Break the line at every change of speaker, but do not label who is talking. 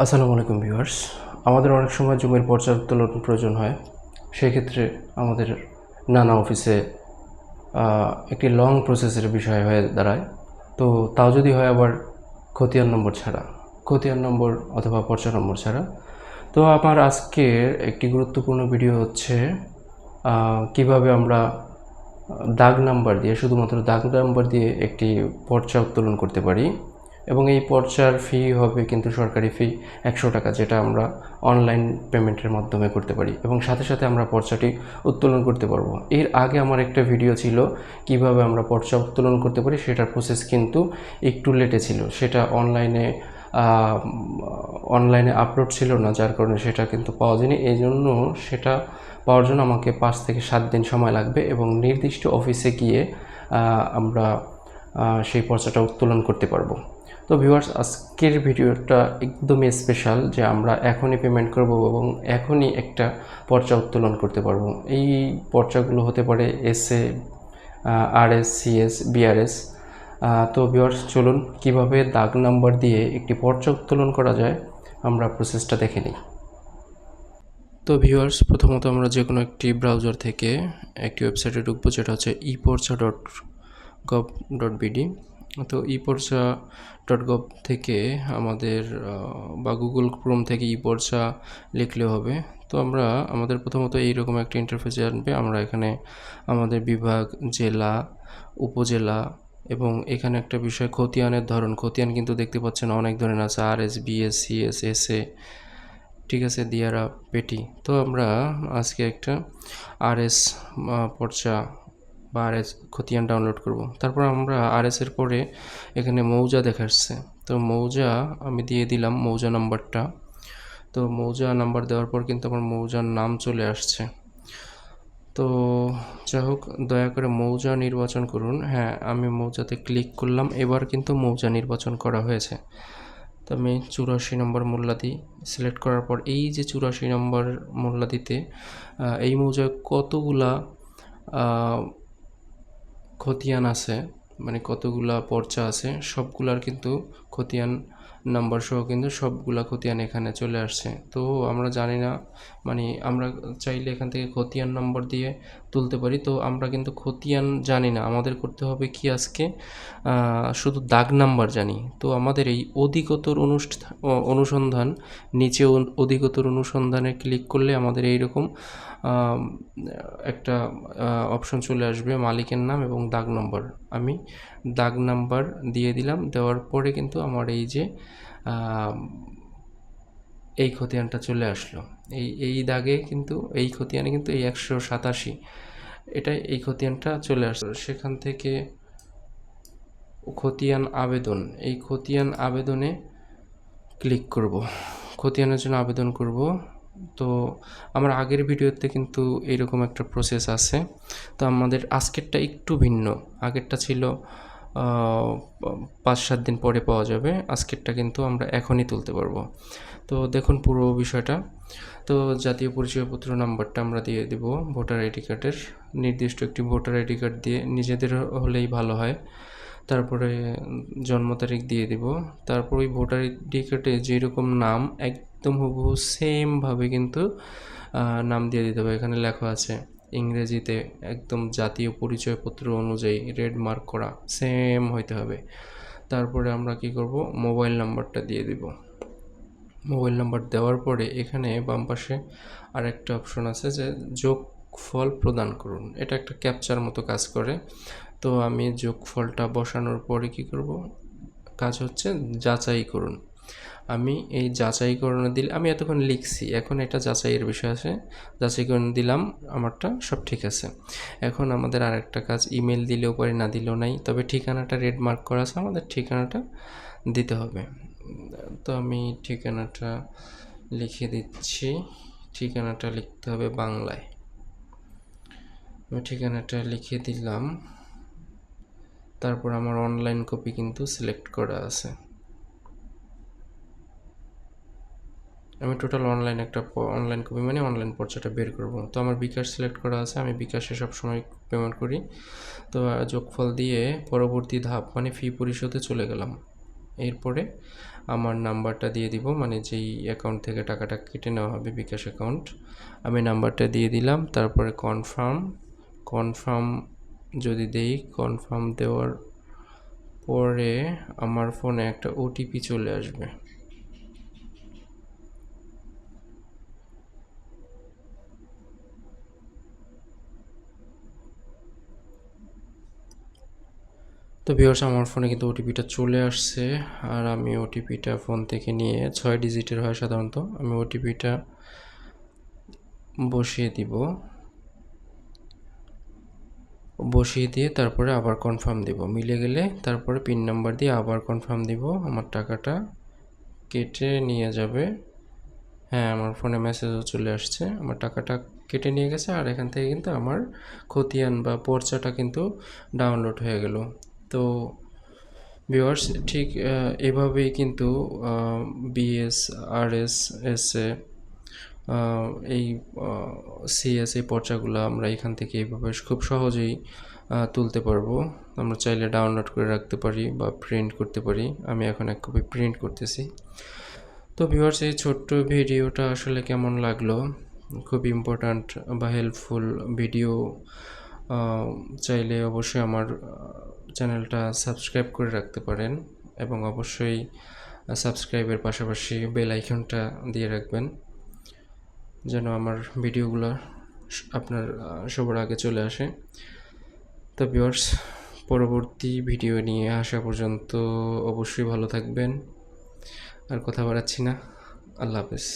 আসসালামু আলাইকুম ভিউয়ার্স। আমাদের অনেক সময় জমির উত্তোলন প্রয়োজন হয়। সেক্ষেত্রে আমাদের নানা অফিসে একটি লং প্রসেসের বিষয় হয়ে দাঁড়ায়। তো তাও যদি হয় আবার খতিয়ান নম্বর ছাড়া, খতিয়ান নম্বর অথবা পর্চা নম্বর ছাড়া। তো আমার আজকের একটি গুরুত্বপূর্ণ ভিডিও হচ্ছে কীভাবে আমরা দাগ নাম্বার দিয়ে, শুধুমাত্র দাগ নাম্বার দিয়ে একটি পর্চা উত্তোলন করতে পারি। এবং এই পর্চার ফি হবে কিন্তু সরকারি ফি একশো টাকা, যেটা আমরা অনলাইন পেমেন্টের মাধ্যমে করতে পারি। এবং সাথে সাথে আমরা পর্চাটি উত্তোলন করতে পারব। এর আগে আমার একটা ভিডিও ছিল, কীভাবে আমরা পর্চা উত্তোলন করতে পারি সেটার প্রসেস কিন্তু একটু লেটে ছিল। সেটা অনলাইনে অনলাইনে আপলোড ছিল না, যার কারণে সেটা কিন্তু পাওয়া যায়নি। এই জন্য সেটা পাওয়ার জন্য আমাকে পাঁচ থেকে সাত দিন সময় লাগবে এবং নির্দিষ্ট অফিসে গিয়ে আমরা সেই পর্চাটা উত্তোলন করতে পারব। তো ভিউয়ার্স, আজকের ভিডিওটা একদমই স্পেশাল যে আমরা এখনই পেমেন্ট করব এবং এখনই একটা পর্চা উত্তোলন করতে পারব। এই পর্চাগুলো হতে পারে এসএ আরএস সিএস বিআরএস তো ভিউয়ার্স, চলুন কীভাবে দাগ নাম্বার দিয়ে একটি পর্চা উত্তোলন করা যায় আমরা প্রসেসটা দেখে নিই। তো ভিউয়ার্স, প্রথমত আমরা যে কোনো একটি ব্রাউজার থেকে একটি ওয়েবসাইটে ঢুকবো, যেটা হচ্ছে e পর্চা dot gov dot BD তো ই পর্চা ডট গভ থেকে, আমাদের বা গুগল ক্রোম থেকে ই পর্চা লিখলেও হবে। তো আমরা, আমাদের প্রথমত এইরকম একটা ইন্টারফেস আনবে। আমরা এখানে আমাদের বিভাগ, জেলা, উপজেলা এবং এখানে একটা বিষয়, খতিয়ানের ধরন। খতিয়ান কিন্তু দেখতে পাচ্ছেন অনেক ধরনের আছে আর S B S C S S A ঠিক আছে দিয়ারা পেটি। তো আমরা আজকে একটা আর এস পর্চা বা আর এস খতিয়ান ডাউনলোড করব। তারপর আমরা আর এর পরে এখানে মৌজা দেখাচ্ছে তো মৌজা আমি দিয়ে দিলাম মৌজা নাম্বারটা। তো মৌজা নাম্বার দেওয়ার পর কিন্তু আমার মৌজার নাম চলে আসছে। তো যাই হোক, দয়া করে মৌজা নির্বাচন করুন। হ্যাঁ আমি মৌজাতে ক্লিক করলাম। এবার কিন্তু মৌজা নির্বাচন করা হয়েছে। তো আমি চুরাশি নম্বর মোল্লাদি সিলেক্ট করার পর এই যে চুরাশি নম্বর মোল্লাদিতে এই মৌজায় কতগুলা খতিয়ান আছে মানে কতগুলা পর্চা আছে সবগুলার কিন্তু খতিয়ান নাম্বার সহ কিন্তু সবগুলা খতিয়ান এখানে চলে আসছে। তো আমরা জানি না মানে আমরা চাইলে এখান থেকে খতিয়ান নম্বর দিয়ে তুলতে পারি। তো আমরা কিন্তু খতিয়ান জানি না, আমাদের করতে হবে কি আজকে? শুধু দাগ নাম্বার জানি। তো আমাদের এই অধিকতর অনুষ্ঠান অনুসন্ধান, নিচে অধিকতর অনুসন্ধানে ক্লিক করলে আমাদের এইরকম একটা অপশন চলে আসবে, মালিকের নাম এবং দাগ নম্বর আমি দাগ নাম্বার দিয়ে দিলাম। দেওয়ার পরে কিন্তু আমার এই যে এই খতিয়ানটা চলে আসলো। এই এই দাগে কিন্তু, এই খতিয়ানে কিন্তু এই একশো সাতাশি এটা এই খতিয়ানটা চলে আসলো। সেখান থেকে খতিয়ান আবেদন, এই খতিয়ান আবেদনে ক্লিক করব। খতিয়ানের জন্য আবেদন করব। তো আমার আগের ভিডিওতে কিন্তু এরকম একটা প্রসেস আছে। তো আমাদের আজকেরটা একটু ভিন্ন। আগেরটা ছিল পাঁচ সাত দিন পরে পাওয়া যাবে। আজকেরটা কিন্তু আমরা এখনই তুলতে পারব। তো দেখুন পুরো বিষয়টা। তো জাতীয় পরিচয়পত্র নাম্বারটা আমরা দিয়ে দেব ভোটার আইডি কার্ডের। নির্দিষ্ট একটি ভোটার আইডি কার্ড দিয়ে নিজেদের হলেই ভালো হয়। তারপরে জন্ম তারিখ দিয়ে দিব। তারপর ওই ভোটার আইডি কার্ডে যেরকম নাম, একদম হুবহু সেমভাবে কিন্তু নাম দিয়ে দিতে হবে। এখানে লেখা আছে, ইংরেজিতে একদম জাতীয় পরিচয়পত্র অনুযায়ী রেড মার্ক করা সেম হইতে হবে। তারপরে আমরা কি করব? মোবাইল নাম্বারটা দিয়ে দিব। মোবাইল নাম্বার দেওয়ার পরে এখানে বাম পাশে আর একটা অপশন আছে যে যোগফল প্রদান করুন। এটা একটা ক্যাপচার মতো কাজ করে। তো আমি যোগফলটা বসানোর পরে কি করব? কাজ হচ্ছে যাচাই করুন। আমি এই যাচাইকরণে দিলে, আমি এতক্ষণ লিখছি, এখন এটা যাচাইয়ের বিষয় আছে। যাচাইকরণ দিলাম, আমারটা সব ঠিক আছে। এখন আমাদের আর একটা কাজ, ইমেল দিলেও পারি, না দিলেও নাই। তবে ঠিকানাটা রেড মার্ক করা আছে, আমাদের ঠিকানাটা দিতে হবে। তো আমি ঠিকানাটা লিখে দিচ্ছি, ঠিকানাটা লিখতে হবে বাংলায়। আমি ঠিকানাটা লিখে দিলাম। তারপর আমার অনলাইন কপি কিন্তু সিলেক্ট করা আছে। আমি টোটাল অনলাইন একটা অনলাইন কপি মানে অনলাইন পর্চাটা বের করব। তো আমার বিকাশ সিলেক্ট করা আছে, আমি বিকাশে সবসময় পেমেন্ট করি। তো যোগফল দিয়ে পরবর্তী ধাপ মানে ফি পরিশোধে চলে গেলাম। এরপরে আমার নাম্বারটা দিয়ে দিব মানে যেই অ্যাকাউন্ট থেকে টাকাটা কেটে নেওয়া হবে বিকাশ অ্যাকাউন্ট আমি নাম্বারটা দিয়ে দিলাম, তারপরে কনফার্ম কনফার্ম যদি দেই কনফার্ম দেওয়ার পরে আমার ফোনে একটা ওটিপি চলে আসবে। তো ভিউয়ার্স আমার ফোনে কিন্তু ওটিপিটা চলে আসছে, আর আমি ওটিপিটা ফোন থেকে নিয়ে ছয় ডিজিটের হয় সাধারণত, আমি ওটিপিটা বসিয়ে দিব। বসিয়ে দিয়ে তারপরে আবার কনফার্ম দিব। মিলে গেলে তারপরে পিন নাম্বার দিয়ে আবার কনফার্ম দিব আমার টাকাটা কেটে নিয়ে যাবে। হ্যাঁ আমার ফোনে মেসেজও চলে আসছে। আমার টাকাটা কেটে নিয়ে গেছে আর এখান থেকে কিন্তু আমার খতিয়ান বা পর্চাটা কিন্তু ডাউনলোড হয়ে গেল। তো ভিউয়ার্স ঠিক এভাবেই কিন্তু বিএস আরএস এস এ এই সিএস এই পর্চাগুলো আমরা এখান থেকে এইভাবে খুব সহজেই তুলতে পারব। আমরা চাইলে ডাউনলোড করে রাখতে পারি বা প্রিন্ট করতে পারি। আমি এখন এক কপি প্রিন্ট করতেছি। তো ভিউয়ার্স এই ছোট্ট ভিডিওটা আসলে কেমন লাগল? খুব ইম্পর্ট্যান্ট বা হেল্পফুল ভিডিও চাইলে অবশ্যই আমার চ্যানেলটা সাবস্ক্রাইব করে রাখতে পারেন এবং অবশ্যই সাবস্ক্রাইবের পাশাপাশি বেল আইকনটা দিয়ে রাখবেন। যেন আমার ভিডিওগুলো আপনার সবার আগে চলে আসে। তো ভিউয়ার্স পরবর্তী ভিডিও নিয়ে আসা পর্যন্ত অবশ্যই ভালো থাকবেন। আর কথা বাড়াচ্ছি না। আল্লাহ হাফেজ।